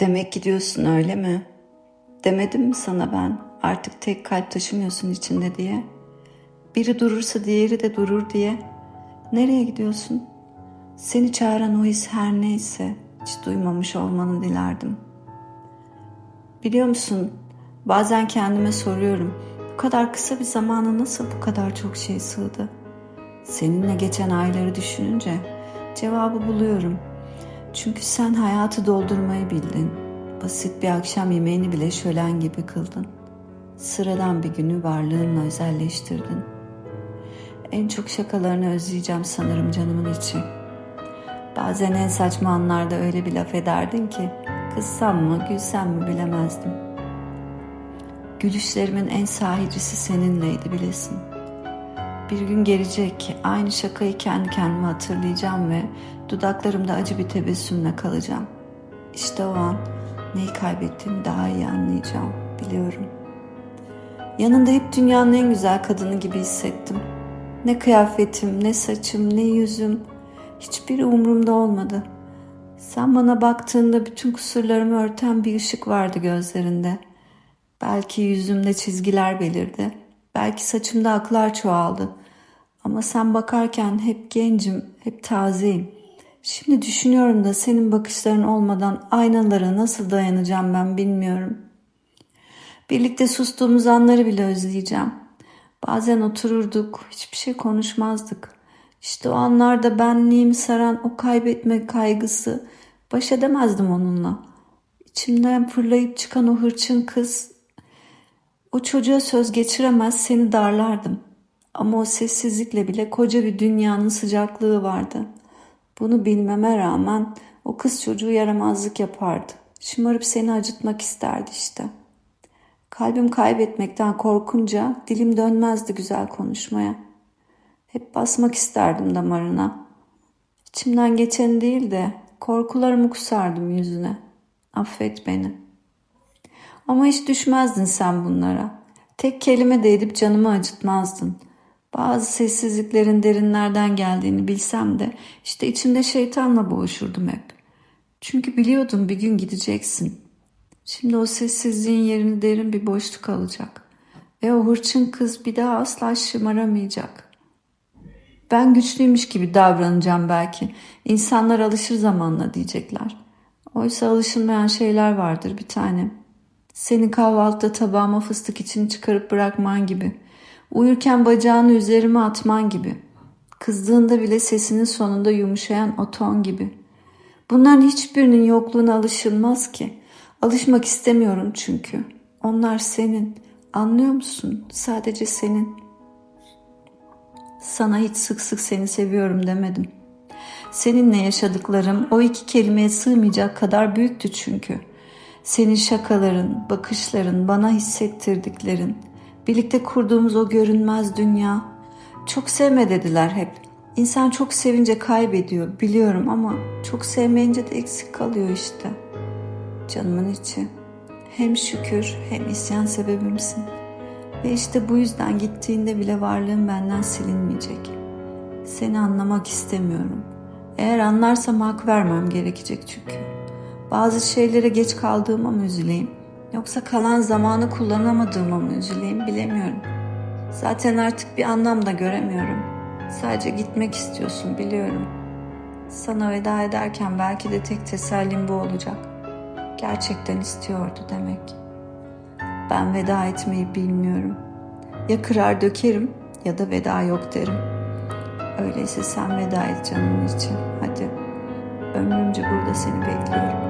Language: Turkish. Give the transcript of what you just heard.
Demek gidiyorsun öyle mi? Demedim mi sana ben artık tek kalp taşımıyorsun içinde diye? Biri durursa diğeri de durur diye. Nereye gidiyorsun? Seni çağıran o his her neyse hiç duymamış olmanı dilerdim. Biliyor musun? Bazen kendime soruyorum. Bu kadar kısa bir zamana nasıl bu kadar çok şey sığdı? Seninle geçen ayları düşününce cevabı buluyorum. Çünkü sen hayatı doldurmayı bildin. Basit bir akşam yemeğini bile şölen gibi kıldın. Sıradan bir günü varlığınla özelleştirdin. En çok şakalarını özleyeceğim sanırım canımın içi. Bazen en saçma anlarda öyle bir laf ederdin ki kızsam mı gülsem mi bilemezdim. Gülüşlerimin en sahicisi seninleydi bilesin. Bir gün gelecek aynı şakayı kendi kendime hatırlayacağım ve dudaklarımda acı bir tebessümle kalacağım. İşte o an neyi kaybettiğimi daha iyi anlayacağım biliyorum. Yanında hep dünyanın en güzel kadını gibi hissettim. Ne kıyafetim, ne saçım, ne yüzüm hiçbiri umurumda olmadı. Sen bana baktığında bütün kusurlarımı örten bir ışık vardı gözlerinde. Belki yüzümde çizgiler belirdi. Belki saçımda aklar çoğaldı. Ama sen bakarken hep gencim, hep tazeyim. Şimdi düşünüyorum da senin bakışların olmadan aynalara nasıl dayanacağım ben bilmiyorum. Birlikte sustuğumuz anları bile özleyeceğim. Bazen otururduk, hiçbir şey konuşmazdık. İşte o anlarda benliğimi saran o kaybetme kaygısı, baş edemezdim onunla. İçimden fırlayıp çıkan o hırçın kız, o çocuğa söz geçiremez seni darlardım. Ama o sessizlikle bile koca bir dünyanın sıcaklığı vardı. Bunu bilmeme rağmen o kız çocuğu yaramazlık yapardı. Şımarıp seni acıtmak isterdi işte. Kalbim kaybetmekten korkunca dilim dönmezdi güzel konuşmaya. Hep basmak isterdim damarına. İçimden geçen değil de korkularımı kusardım yüzüne. Affet beni. Ama hiç düşmezdin sen bunlara. Tek kelime de edip canımı acıtmazdın. Bazı sessizliklerin derinlerden geldiğini bilsem de işte içimde şeytanla boğuşurdum hep. Çünkü biliyordum bir gün gideceksin. Şimdi o sessizliğin yerini derin bir boşluk alacak. Ve o hırçın kız bir daha asla şımaramayacak. Ben güçlüymüş gibi davranacağım belki. İnsanlar alışır zamanla diyecekler. Oysa alışılmayan şeyler vardır bir tanem. Senin kahvaltıda tabağıma fıstık için çıkarıp bırakman gibi. Uyurken bacağını üzerime atman gibi. Kızdığında bile sesinin sonunda yumuşayan o ton gibi. Bunların hiçbirinin yokluğuna alışılmaz ki. Alışmak istemiyorum çünkü. Onlar senin. Anlıyor musun? Sadece senin. Sana hiç sık sık seni seviyorum demedim. Seninle yaşadıklarım o iki kelimeye sığmayacak kadar büyüktü çünkü. Senin şakaların, bakışların, bana hissettirdiklerin, birlikte kurduğumuz o görünmez dünya. Çok sevme dediler hep. İnsan çok sevince kaybediyor biliyorum ama çok sevmeyince de eksik kalıyor işte. Canımın içi. Hem şükür hem isyan sebebimsin. Ve işte bu yüzden gittiğinde bile varlığın benden silinmeyecek. Seni anlamak istemiyorum. Eğer anlarsam hak vermem gerekecek çünkü. Bazı şeylere geç kaldığıma mı üzüleyim? Yoksa kalan zamanı kullanamadığıma mı üzüleyim bilemiyorum. Zaten artık bir anlam da göremiyorum. Sadece gitmek istiyorsun biliyorum. Sana veda ederken belki de tek tesellim bu olacak. Gerçekten istiyordu demek. Ben veda etmeyi bilmiyorum. Ya kırar dökerim ya da veda yok derim. Öyleyse sen veda et canımın için. Hadi. Ömrümce burada seni bekliyorum.